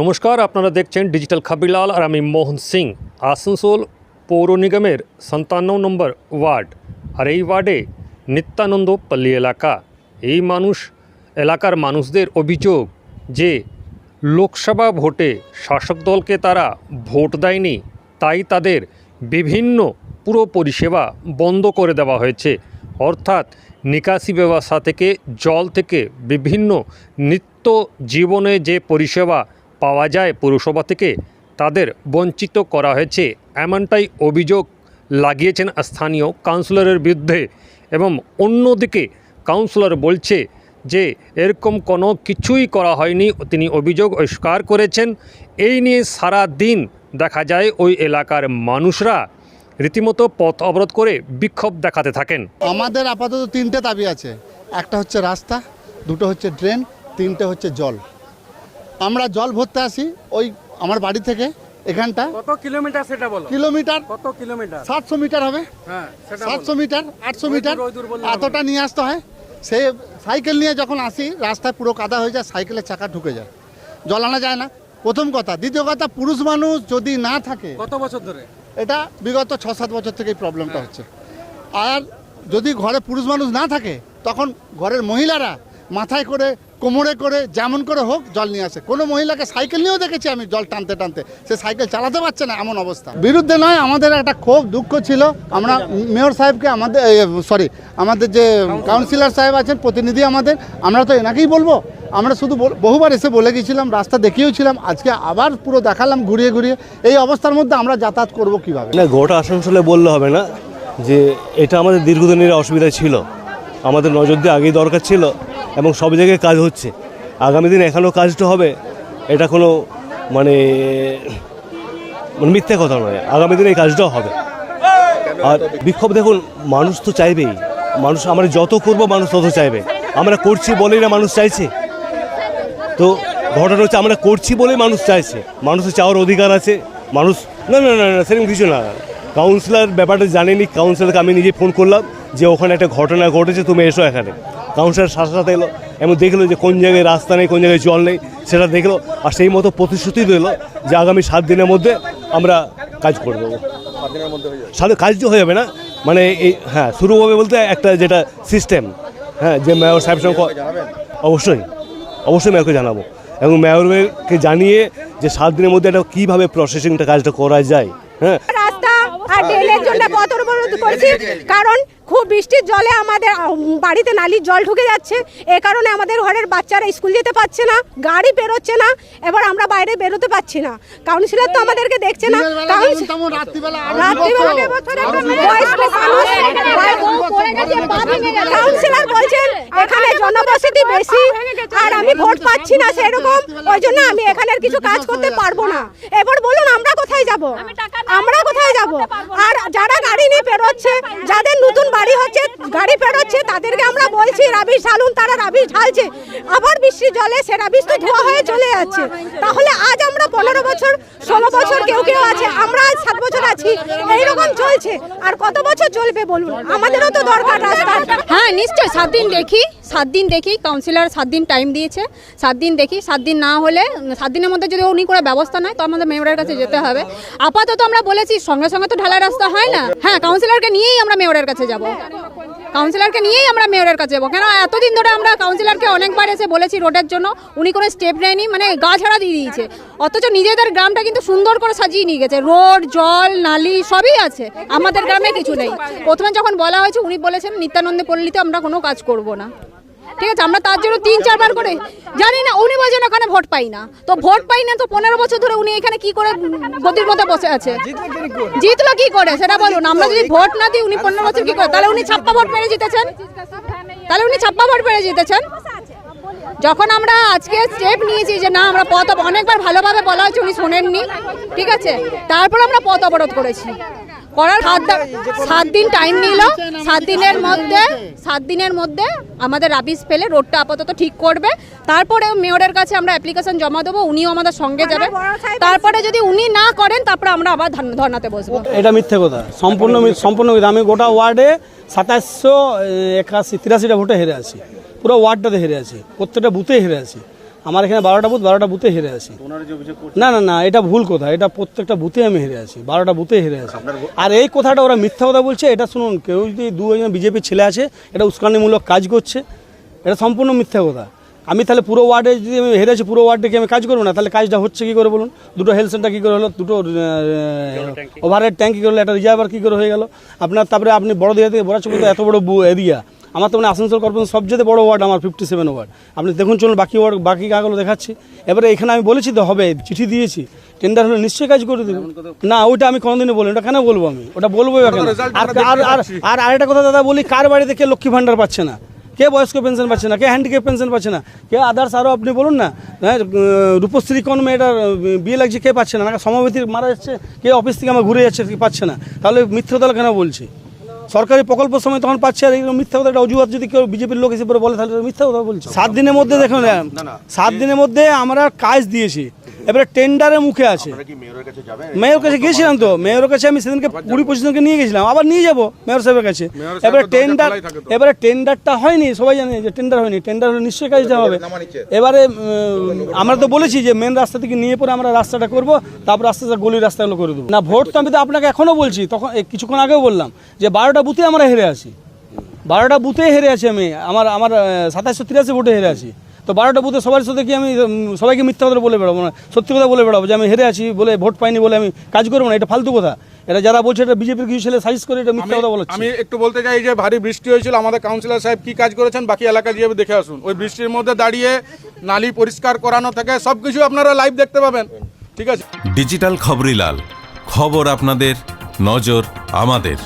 নমস্কার, আপনারা দেখছেন ডিজিটাল খাবিলাল আর আমি মোহন সিং। আসানসোল পৌর নিগমের সন্তান্ন নম্বর ওয়ার্ড আর এই ওয়ার্ডে নিত্যানন্দ পল্লী এলাকা। এই মানুষ, এলাকার মানুষদের অভিযোগ যে লোকসভা ভোটে শাসক দলকে তারা ভোট দেয়নি, তাই তাদের বিভিন্ন পুরো পরিষেবা বন্ধ করে দেওয়া হয়েছে। অর্থাৎ নিকাশি ব্যবস্থা থেকে, জল থেকে বিভিন্ন নিত্য জীবনে যে পরিষেবা পাওয়া যায় পৌরসভা থেকে। তাদের বঞ্চিত করা হয়েছে এমনটাই অভিযোগ লাগিয়েছেন স্থানীয় কাউন্সিলরের বিরুদ্ধে এবং অন্যদিকে কাউন্সিলর বলছে যে এরকম কোনো কিছুই করা হয়নি, তিনি অভিযোগ অস্বীকার করেছেন। এই নিয়ে সারা দিন দেখা যায় ওই এলাকার মানুষরা রীতিমতো পথ অবরোধ করে বিক্ষোভ দেখাতে থাকেন। আমাদের আপাতত তিনটে দাবি আছে। একটা হচ্ছে রাস্তা, দুটো হচ্ছে ড্রেন, তিনটে হচ্ছে জল। আমরা জল ভরতে আসি ওই আমার বাড়ি থেকে এখানটা। কত কিলোমিটার সেটা বলো? কিলোমিটার কত কিলোমিটার? সাতশো মিটার হবে। হ্যাঁ সাতশো মিটার আটশো মিটার এতটা নিয়ে আসতে হয়। সে সাইকেল নিয়ে যখন আসি রাস্তায় পুরো কাদা হয়ে যায় সাইকেলের চাকা ঢুকে যায়। জল আনা যায় না। প্রথম কথা। দ্বিতীয় কথা পুরুষ মানুষ যদি না থাকে কত বছর ধরে? এটা বিগত ছ সাত বছর থেকে এই প্রবলেমটা হচ্ছে। আর যদি ঘরে পুরুষ মানুষ না থাকে তখন ঘরের মহিলারা মাথায় করে, কোমরে করে, যেমন করে হোক জল নিয়ে আসে। কোনো মহিলাকে সাইকেল নিয়েও দেখেছি আমি জল টানতে টানতে। সে সাইকেল চালাতে পারছে না এমন অবস্থা। বিরুদ্ধে নয়, আমাদের একটা খুব দুঃখ ছিল। আমরা মেয়র সাহেবকে আমাদের সরি আমাদের যে কাউন্সিলর সাহেব আছেন, প্রতিনিধি আমাদের, আমরা তো এনাকেই বলব। আমরা শুধু বহুবার এসে বলে গেছিলাম, রাস্তা দেখিয়েওছিলাম আজকে আবার পুরো দেখালাম ঘুরিয়ে ঘুরিয়ে। এই অবস্থার মধ্যে আমরা যাতায়াত করব কীভাবে? না, গোটা আসানসোলে বললে হবে না যে, এটা আমাদের দীর্ঘদিনের অসুবিধা ছিল। আমাদের নজর দিয়ে আগেই দরকার ছিল। এবং সব জায়গায় কাজ হচ্ছে। আগামী দিন এখানেও কাজটা হবে। এটা কোনো মানে মানে মিথ্যে কথা নয়। আগামী দিনে এই কাজটাও হবে। আর বিক্ষোভ দেখুন, মানুষ তো চাইবেই। মানুষ, আমরা যত করব, মানুষ তত চাইবে। আমরা করছি বলেই না মানুষ চাইছে। তো ঘটনা হচ্ছে, আমরা করছি বলেই মানুষ চাইছে। মানুষের চাওয়ার অধিকার আছে। মানুষ, না না না না, সেরকম কিছু না। কাউন্সিলর ব্যাপারটা জানেনি। কাউন্সিলরকে আমি নিজে ফোন করলাম যে, ওখানে একটা ঘটনা ঘটেছে, তুমি এসো এখানে। কাউন্সিলর সাথে সাথে এলো। এমন দেখল যে কোন জায়গায় রাস্তা নেই কোন জায়গায় জল নেই সেটা দেখল। আর সেই মতো প্রতিশ্রুতি দিল যে আগামী সাত দিনের মধ্যে আমরা কাজ করে দেবো। সাথে কাজ তো হয়ে যাবে না। মানে এই হ্যাঁ শুরু হবে বলতে একটা যেটা সিস্টেম হ্যাঁ যে মেয়র সাহেব সঙ্গে ক- অবশ্যই অবশ্যই মেয়রকে জানাব। এবং মেয়রকে জানিয়ে যে সাত দিনের মধ্যে একটা কীভাবে প্রসেসিংটা কাজটা করা যায় হ্যাঁ। রাস্তা আর ড্রেনের জন্য পথ অবরোধ করছি কারণ খুব বৃষ্টির জলে আমাদের বাড়িতে নালির জল ঢুকে যাচ্ছে। এ কারণে আমাদের ঘরের বাচ্চারা স্কুল যেতে পারছে না গাড়ি বেরোচ্ছে না এবার আমরা বাইরে বেরোতে পারছি না। কাউন্সিলর তো আমাদেরকে দেখছে না। কাউন্সিলর বলছেন এখানে জনবসতি বেশি আর আমি ভোট পাচ্ছি না সেরকম ওই জন্য আমি এখানের কিছু কাজ করতে পারব না। এবার বলুন আমরা কোথায় যাব? আমরা কোথায় যাব? আর যারা গাড়ি নিয়ে পেরোচ্ছে যাদের নতুন বাড়ি হচ্ছে, গাড়ি পেরোচ্ছে, তাদেরকে আমরা বলছি রাবিশ ঢালুন তারা রাবিশ ঢালছে আবার বৃষ্টির জলে সে রাবিশ তো ধোয়া হয়ে চলে যাচ্ছে। তাহলে আজ আমরা পনেরো বছর, ষোলো বছর কেউ কেউ আছে, আমরা আজ সাত বছর আছি, এইরকম চলছে। আর কত বছর চলবে বলুন? আমাদেরও তো দরকার রাস্তা হ্যাঁ নিশ্চয়ই সাত দিন দেখি, সাত দিন দেখি কাউন্সিলর সাত দিন টাইম দিয়েছে। সাত দিন দেখি, সাত দিন না হলে, সাত দিনের মধ্যে যদি উনি কোনো ব্যবস্থা নেয় তো আমাদের মেয়রের কাছে যেতে হবে। আপাতত আমরা বলেছি, সঙ্গে সঙ্গে তো ঢালাই রাস্তা হয় না। হ্যাঁ কাউন্সিলরকে নিয়েই আমরা মেয়রের কাছে যাব। কাউন্সিলরকে নিয়েই আমরা মেয়রের কাছে যাব। কেন এতদিন ধরে আমরা কাউন্সিলরকে অনেকবার এসে বলেছি রোডের জন্য। উনি কোনো স্টেপ নেয়নি মানে গা ছাড়া দিয়ে দিয়েছে। অথচ নিজেদের গ্রামটা কিন্তু সুন্দর করে সাজিয়ে নিয়ে গেছে। রোড, জল, নালি, সবই আছে। আমাদের গ্রামে কিছু নেই। প্রথমে যখন বলা হয়েছে, উনি বলেছেন, নিত্যানন্দে পল্লীতে আমরা কোনো কাজ করব না। ঠিক আছে, আমরা তার জন্য তিন, চারবার করে জানি না, উনি বলছেন ওখানে ভোট পাই না। তো ভোট পাই না, তো পনেরো বছর ধরে উনি এখানে কি করে গদির মধ্যে বসে আছে? জিতলো কি করে? সেটা বলুন, আমরা যদি ভোট না দিই, উনি পনেরো বছর কি করে? তাহলে উনি ছাপ্পা ভোট পেরে জিতেছেন? তাহলে উনি ছাপ্পা ভোট পেরে জিতেছেন? যখন আমরা আজকে স্টেপ নিয়েছি যে না, আমরা পথ অনেকবার ভালোভাবে বলা হচ্ছে উনি শোনেননি, ঠিক আছে? তারপর আমরা পথ অবরোধ করেছি। করার সাত দিন টাইম নিল। সাত দিনের মধ্যে সাত দিনের মধ্যে আমাদের রাবিশ ফেলে রোডটা আপাতত ঠিক করবে। তারপরে মেয়রের কাছে আমরা অ্যাপ্লিকেশন জমা দেবো উনিও আমাদের সঙ্গে যাবে। তারপরে যদি উনি না করেন তারপরে আমরা আবার ধর্নাতে বসবো। এটা মিথ্যে কথা। সম্পূর্ণ সম্পূর্ণ আমি গোটা ওয়ার্ডে সাতাশশো একাশি তিরাশিটা ভোটে হেরে আছি। পুরো ওয়ার্ডটাতে হেরে আছি। প্রত্যেকটা বুথে হেরে আছি। আমার এখানে বারোটা বুথ বারোটা বুথে হেরে আছি। না না না এটা ভুল কথা। এটা প্রত্যেকটা বুথে আমি হেরে আছি। বারোটা বুথে হেরে আছি। আর এই কথাটা ওরা মিথ্যা কথা বলছে এটা শুনুন কেউ যদি দুজন বিজেপির ছেলে আছে এটা উস্কানিমূলক কাজ করছে এটা সম্পূর্ণ মিথ্যা কথা। আমি তাহলে পুরো ওয়ার্ডে যদি আমি হেরে আছি পুরো ওয়ার্ডে কি আমি কাজ করব না? তাহলে কাজটা হচ্ছে কী করে বলুন? দুটো হেলথ সেন্টার কী করে হলো? দুটো ওভারহেড ট্যাঙ্ক কী করে হলো? একটা রিজার্ভার কী করে হয়ে গেল? আপনার তারপরে আপনি বড় দিঘা থেকে বড় চোখ এত বড় এরিয়া। আমার তো মানে আসানসোল কর্পোরেশন সবচেয়ে বড় ওয়ার্ড আমার ফিফটি সেভেন ওয়ার্ড। আপনি দেখুন চলুন বাকি ওয়ার্ড বাকি কাজগুলো দেখাচ্ছি। এবারে এখানে আমি বলেছি তো হবে চিঠি দিয়েছি। টেন্ডার হলে নিশ্চয়ই কাজ করে দেবে। না ওইটা আমি কোনোদিনও বলি ওটা কেন বলব আমি? ওটা বলব আর আর আর আর আরেকটা কথা দাদা বলি কার বাড়িতে কে লক্ষ্মী ভাণ্ডার পাচ্ছে না? কে বয়স্ক পেনশন পাচ্ছে না? কে হ্যান্ডিক্যাপ পেনশন পাচ্ছে না? কে আদার্স আরও আপনি বলুন না হ্যাঁ রূপশ্রী কোন মেয়েটার বিয়ে লাগছে কে পাচ্ছে না? না সমাবেতির মারা যাচ্ছে কে অফিস থেকে আমার ঘুরে যাচ্ছে কে পাচ্ছে না? তাহলে মিথ্যা দল কেন বলছি? সরকারি প্রকল্প সময় তখন পাচ্ছে আর এইরকম মিথ্যা কথা একটা অজুহাত যদি কেউ বিজেপির লোক এসে পরে বলে তাহলে মিথ্যা কথা বলছে। সাত দিনের মধ্যে দেখুন সাত দিনের মধ্যে আমরা কাজ দিয়েছি। এবারে টেন্ডারের মুখে আছে। মেয়র কাছে গিয়েছিলাম তো। মেয়রের কাছে। আমি সেদিনকে কুড়ি পঁচিশ জনকে নিয়ে গেছিলাম আবার নিয়ে যাব মেয়র সাহেবের কাছে। এবারে টেন্ডার এবারে টেন্ডারটা হয়নি সবাই জানে যে টেন্ডার হয়নি। টেন্ডার হলে নিশ্চয়ই কাজটা হবে। এবারে আমরা তো বলেছি যে মেন রাস্তা থেকে নিয়ে পরে আমরা রাস্তাটা করব তারপর আস্তে আস্তে গলির রাস্তাগুলো করে দেবো। না ভোট তো আমি তো আপনাকে এখনও বলছি। তখন কিছুক্ষণ আগেও বললাম যে বারোটা বুথে আমরা হেরে আছি। বারোটা বুথে হেরে আছি আমি। আমার আমার সাতাশশো তিরাশি ভোটে হেরে আছি। তো বারোটা বুথে সবার সাথে কি আমি সবাইকে মিথ্যা কথা বলে বেড়াবো না? সত্যি কথা বলে বেড়াবো যে আমি হেরে আছি বলে ভোট পাইনি বলে আমি কাজ করব না এটা ফালতু কথা। এটা যারা বলছে এটা বিজেপির কিছু ছেলে সাইজ করে এটা মিথ্যা কথা বলছে আমি একটু বলতে চাই যে ভারী বৃষ্টি হয়েছিল আমাদের কাউন্সিলর সাহেব কি কাজ করেছেন বাকি এলাকা যেভাবে দেখে আসুন। ওই বৃষ্টির মধ্যে দাঁড়িয়ে নালি পরিষ্কার করানো থেকে সব কিছু আপনারা লাইভ দেখতে পাবেন। ঠিক আছে? ডিজিটাল খবরিলাল খবর আপনাদের নজর আমাদের।